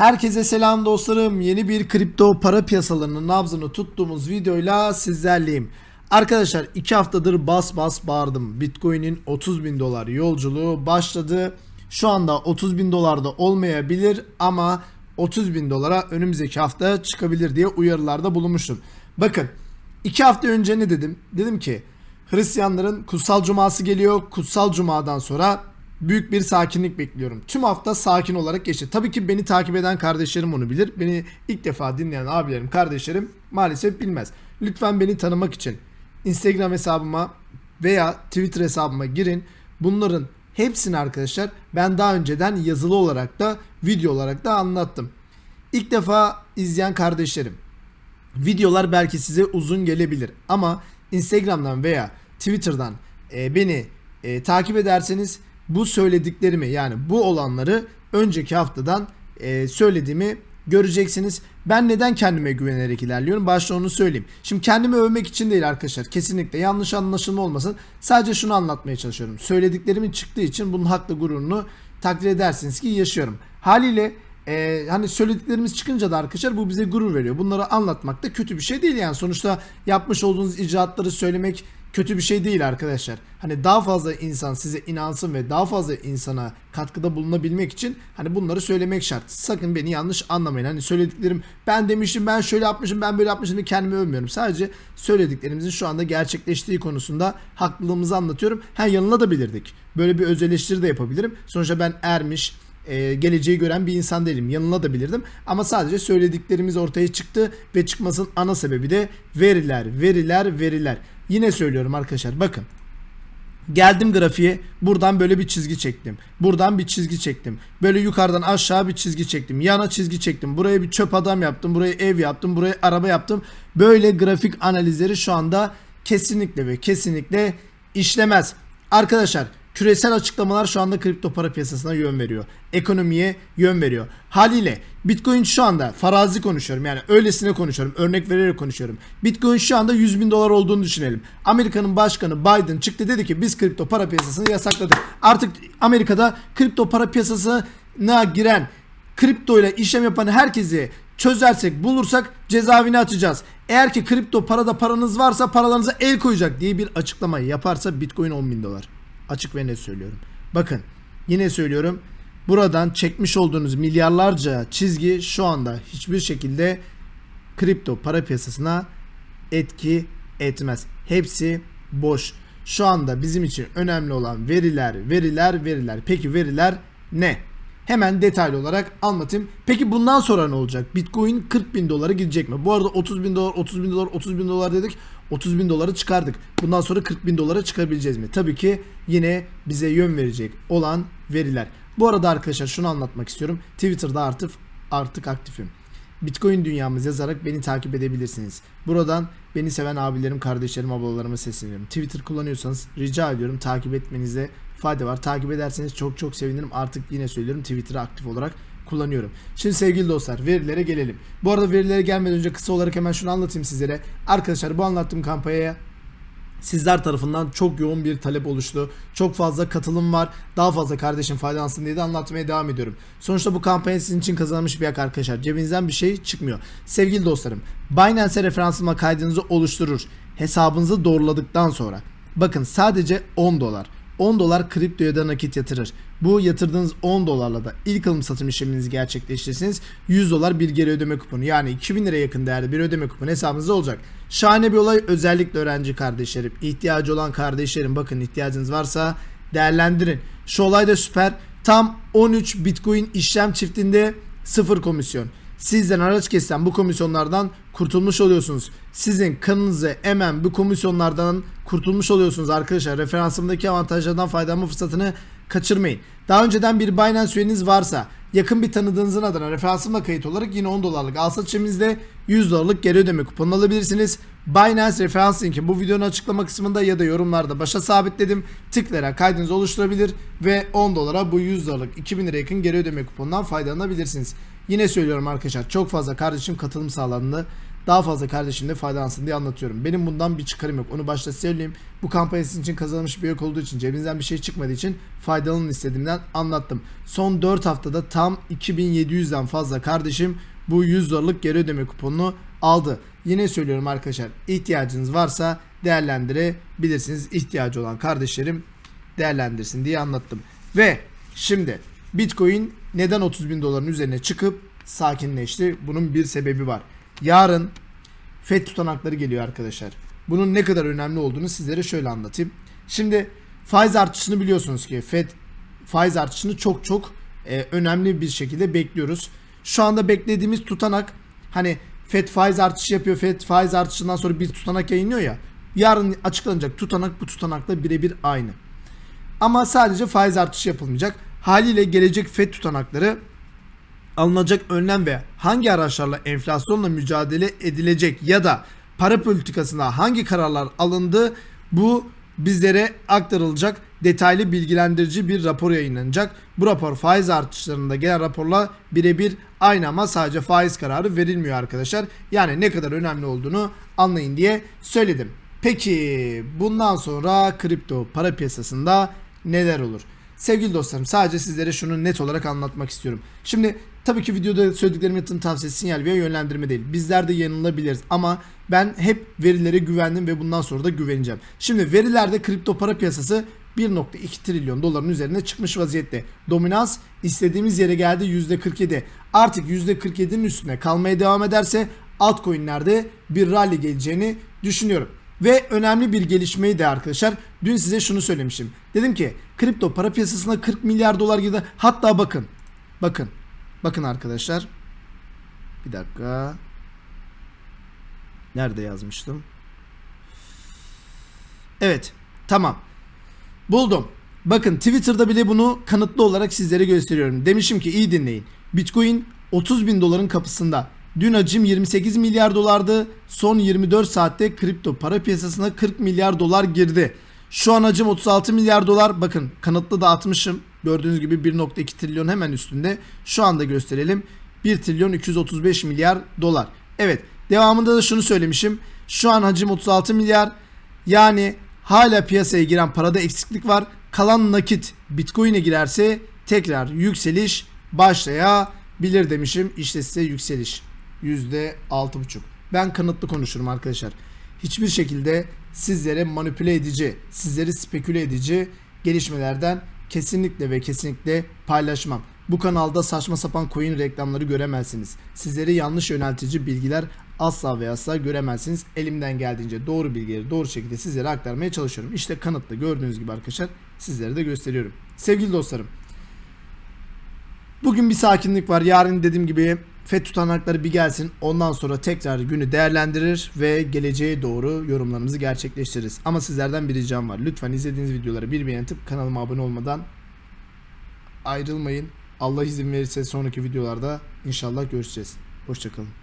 Herkese selam dostlarım. Yeni bir kripto para piyasalarının nabzını tuttuğumuz videoyla sizlerleyim. Arkadaşlar 2 haftadır bas bas bağırdım. Bitcoin'in 30 bin dolar yolculuğu başladı. Şu anda 30 bin dolarda olmayabilir ama 30 bin dolara önümüzdeki hafta çıkabilir diye uyarılarda bulunmuştum. Bakın 2 hafta önce ne dedim? Dedim ki Hristiyanların kutsal cuması geliyor. Kutsal cumadan sonra büyük bir sakinlik bekliyorum. Tüm hafta sakin olarak geçti. Tabii ki beni takip eden kardeşlerim onu bilir. Beni ilk defa dinleyen abilerim, kardeşlerim maalesef bilmez. Lütfen beni tanımak için Instagram hesabıma veya Twitter hesabıma girin. Bunların hepsini arkadaşlar ben daha önceden yazılı olarak da video olarak da anlattım. İlk defa izleyen kardeşlerim videolar belki size uzun gelebilir ama Instagram'dan veya Twitter'dan e, beni e, takip ederseniz bu söylediklerimi yani bu olanları önceki haftadan e, söylediğimi göreceksiniz. Ben neden kendime güvenerek ilerliyorum? Başta onu söyleyeyim. Şimdi kendimi övmek için değil arkadaşlar. Kesinlikle yanlış anlaşılma olmasın. Sadece şunu anlatmaya çalışıyorum. Söylediklerimin çıktığı için bunun haklı gururunu takdir edersiniz ki yaşıyorum. Haliyle ee, hani söylediklerimiz çıkınca da arkadaşlar bu bize gurur veriyor. Bunları anlatmak da kötü bir şey değil yani. Sonuçta yapmış olduğunuz icraatları söylemek kötü bir şey değil arkadaşlar. Hani daha fazla insan size inansın ve daha fazla insana katkıda bulunabilmek için hani bunları söylemek şart. Sakın beni yanlış anlamayın. Hani söylediklerim ben demiştim ben şöyle yapmışım ben böyle yapmışım diye kendimi övmüyorum. Sadece söylediklerimizin şu anda gerçekleştiği konusunda haklılığımızı anlatıyorum. Ha yanılabilirdik. Böyle bir öz eleştiri de yapabilirim. Sonuçta ben ermiş e, geleceği gören bir insan değilim. Yanılabilirdim. Ama sadece söylediklerimiz ortaya çıktı ve çıkmasının ana sebebi de veriler, veriler, veriler. Yine söylüyorum arkadaşlar bakın. Geldim grafiğe buradan böyle bir çizgi çektim. Buradan bir çizgi çektim. Böyle yukarıdan aşağı bir çizgi çektim. Yana çizgi çektim. Buraya bir çöp adam yaptım. Buraya ev yaptım. Buraya araba yaptım. Böyle grafik analizleri şu anda kesinlikle ve kesinlikle işlemez. Arkadaşlar küresel açıklamalar şu anda kripto para piyasasına yön veriyor. Ekonomiye yön veriyor. Haliyle Bitcoin şu anda farazi konuşuyorum yani öylesine konuşuyorum. Örnek vererek konuşuyorum. Bitcoin şu anda 100 bin dolar olduğunu düşünelim. Amerika'nın başkanı Biden çıktı dedi ki biz kripto para piyasasını yasakladık. Artık Amerika'da kripto para piyasasına giren kripto ile işlem yapan herkesi çözersek bulursak cezaevine atacağız. Eğer ki kripto parada paranız varsa paralarınıza el koyacak diye bir açıklama yaparsa Bitcoin 10 bin dolar. Açık ve net söylüyorum. Bakın yine söylüyorum. Buradan çekmiş olduğunuz milyarlarca çizgi şu anda hiçbir şekilde kripto para piyasasına etki etmez. Hepsi boş. Şu anda bizim için önemli olan veriler, veriler, veriler. Peki veriler ne? Hemen detaylı olarak anlatayım. Peki bundan sonra ne olacak? Bitcoin 40 bin dolara gidecek mi? Bu arada 30 bin dolar, 30 bin dolar, 30 bin dolar dedik. 30 bin doları çıkardık. Bundan sonra 40 bin dolara çıkabileceğiz mi? Tabii ki yine bize yön verecek olan veriler. Bu arada arkadaşlar şunu anlatmak istiyorum. Twitter'da artık artık aktifim. Bitcoin dünyamız yazarak beni takip edebilirsiniz. Buradan beni seven abilerim, kardeşlerim, ablalarıma sesleniyorum. Twitter kullanıyorsanız rica ediyorum takip etmenize fayda var. Takip ederseniz çok çok sevinirim. Artık yine söylüyorum Twitter'ı aktif olarak kullanıyorum. Şimdi sevgili dostlar verilere gelelim. Bu arada verilere gelmeden önce kısa olarak hemen şunu anlatayım sizlere. Arkadaşlar bu anlattığım kampanyaya sizler tarafından çok yoğun bir talep oluştu. Çok fazla katılım var. Daha fazla kardeşim faydalansın diye de anlatmaya devam ediyorum. Sonuçta bu kampanya sizin için kazanılmış bir yak arkadaşlar. Cebinizden bir şey çıkmıyor. Sevgili dostlarım, Binance referansıma kaydınızı oluşturur. Hesabınızı doğruladıktan sonra bakın sadece 10 dolar 10 dolar kriptoya da nakit yatırır. Bu yatırdığınız 10 dolarla da ilk alım satım işleminizi gerçekleştirirseniz 100 dolar bir geri ödeme kuponu yani 2000 lira yakın değerde bir ödeme kuponu hesabınızda olacak. Şahane bir olay özellikle öğrenci kardeşlerim, ihtiyacı olan kardeşlerim bakın ihtiyacınız varsa değerlendirin. Şu olay da süper. Tam 13 Bitcoin işlem çiftinde sıfır komisyon. Sizden araç kesilen bu komisyonlardan kurtulmuş oluyorsunuz. Sizin kanınızı emen bu komisyonlardan kurtulmuş oluyorsunuz arkadaşlar. Referansımdaki avantajlardan faydalanma fırsatını kaçırmayın. Daha önceden bir Binance üyeniz varsa yakın bir tanıdığınızın adına referansımla kayıt olarak yine 10 dolarlık al satışımızda 100 dolarlık geri ödeme kuponu alabilirsiniz. Binance referans linki bu videonun açıklama kısmında ya da yorumlarda başa sabitledim. Tıklayarak kaydınızı oluşturabilir ve 10 dolara bu 100 dolarlık 2000 lira yakın geri ödeme kuponundan faydalanabilirsiniz. Yine söylüyorum arkadaşlar çok fazla kardeşim katılım sağladığında daha fazla kardeşim de faydalansın diye anlatıyorum. Benim bundan bir çıkarım yok. Onu başta söyleyeyim. Bu kampanya sizin için kazanılmış bir yok olduğu için cebinizden bir şey çıkmadığı için faydalanın istediğimden anlattım. Son 4 haftada tam 2700'den fazla kardeşim bu 100 dolarlık geri ödeme kuponunu aldı. Yine söylüyorum arkadaşlar ihtiyacınız varsa değerlendirebilirsiniz. İhtiyacı olan kardeşlerim değerlendirsin diye anlattım. Ve şimdi Bitcoin neden 30 bin doların üzerine çıkıp sakinleşti? Bunun bir sebebi var. Yarın FED tutanakları geliyor arkadaşlar. Bunun ne kadar önemli olduğunu sizlere şöyle anlatayım. Şimdi faiz artışını biliyorsunuz ki FED faiz artışını çok çok e, önemli bir şekilde bekliyoruz. Şu anda beklediğimiz tutanak hani FED faiz artışı yapıyor. FED faiz artışından sonra bir tutanak yayınlıyor ya. Yarın açıklanacak tutanak bu tutanakla birebir aynı. Ama sadece faiz artışı yapılmayacak. Haliyle gelecek FED tutanakları alınacak önlem ve hangi araçlarla enflasyonla mücadele edilecek ya da para politikasında hangi kararlar alındı bu bizlere aktarılacak detaylı bilgilendirici bir rapor yayınlanacak. Bu rapor faiz artışlarında gelen raporla birebir aynı ama sadece faiz kararı verilmiyor arkadaşlar. Yani ne kadar önemli olduğunu anlayın diye söyledim. Peki bundan sonra kripto para piyasasında neler olur? Sevgili dostlarım sadece sizlere şunu net olarak anlatmak istiyorum. Şimdi tabii ki videoda söylediklerim yatırım tavsiyesi sinyal veya yönlendirme değil. Bizler de yanılabiliriz ama ben hep verilere güvendim ve bundan sonra da güveneceğim. Şimdi verilerde kripto para piyasası 1.2 trilyon doların üzerine çıkmış vaziyette. Dominans istediğimiz yere geldi %47. Artık %47'nin üstüne kalmaya devam ederse altcoin'lerde bir rally geleceğini düşünüyorum. Ve önemli bir gelişmeyi de arkadaşlar dün size şunu söylemiştim. Dedim ki kripto para piyasasına 40 milyar dolar gibi hatta bakın. Bakın. Bakın arkadaşlar. Bir dakika. Nerede yazmıştım? Evet. Tamam. Buldum. Bakın Twitter'da bile bunu kanıtlı olarak sizlere gösteriyorum. Demişim ki iyi dinleyin. Bitcoin 30 bin doların kapısında. Dün hacim 28 milyar dolardı. Son 24 saatte kripto para piyasasına 40 milyar dolar girdi. Şu an hacim 36 milyar dolar. Bakın kanıtlı da atmışım. Gördüğünüz gibi 1.2 trilyon hemen üstünde. Şu anda gösterelim. 1 trilyon 235 milyar dolar. Evet devamında da şunu söylemişim. Şu an hacim 36 milyar. Yani hala piyasaya giren parada eksiklik var. Kalan nakit Bitcoin'e girerse tekrar yükseliş başlayabilir demişim. İşte size yükseliş. %6,5. Ben kanıtlı konuşurum arkadaşlar. Hiçbir şekilde sizlere manipüle edici, sizleri speküle edici gelişmelerden kesinlikle ve kesinlikle paylaşmam. Bu kanalda saçma sapan coin reklamları göremezsiniz. Sizleri yanlış yöneltici bilgiler asla ve asla göremezsiniz. Elimden geldiğince doğru bilgileri doğru şekilde sizlere aktarmaya çalışıyorum. İşte kanıtlı gördüğünüz gibi arkadaşlar sizlere de gösteriyorum. Sevgili dostlarım Bugün bir sakinlik var. Yarın dediğim gibi FED tutanakları bir gelsin. Ondan sonra tekrar günü değerlendirir ve geleceğe doğru yorumlarımızı gerçekleştiririz. Ama sizlerden bir ricam var. Lütfen izlediğiniz videoları bir beğenip kanalıma abone olmadan ayrılmayın. Allah izin verirse sonraki videolarda inşallah görüşeceğiz. Hoşçakalın.